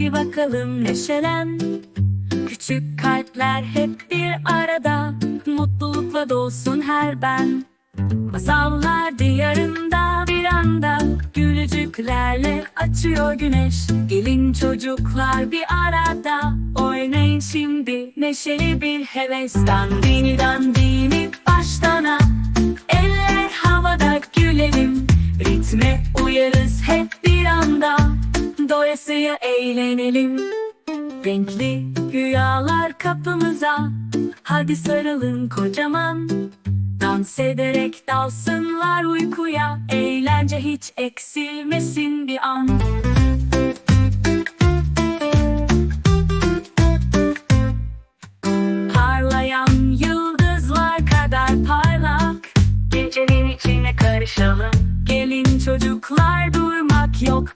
Hadi bakalım neşelen. Küçük kalpler hep bir arada. Mutlulukla dolsun her ben. Masallar diyarında bir anda. Gülücüklerle açıyor güneş. Gelin çocuklar bir arada. Oynayın şimdi neşeli bir heves Dandini dandini baştana Eller havada gülelim. Ritme uyarız hep anda Doyasıya eğlenelim. Renkli rüyalar kapımıza. Hadi sarılın kocaman. Dans ederek dalsınlar uykuya. Eğlence hiç eksilmesin bir an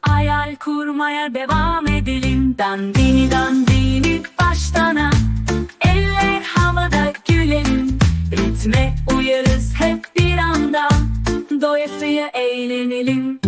Hayal kurmaya devam edelim. Dandini dandini baştana Eller havada gülelim. Ritme uyarız hep bir anda. Doyasıya eğlenelim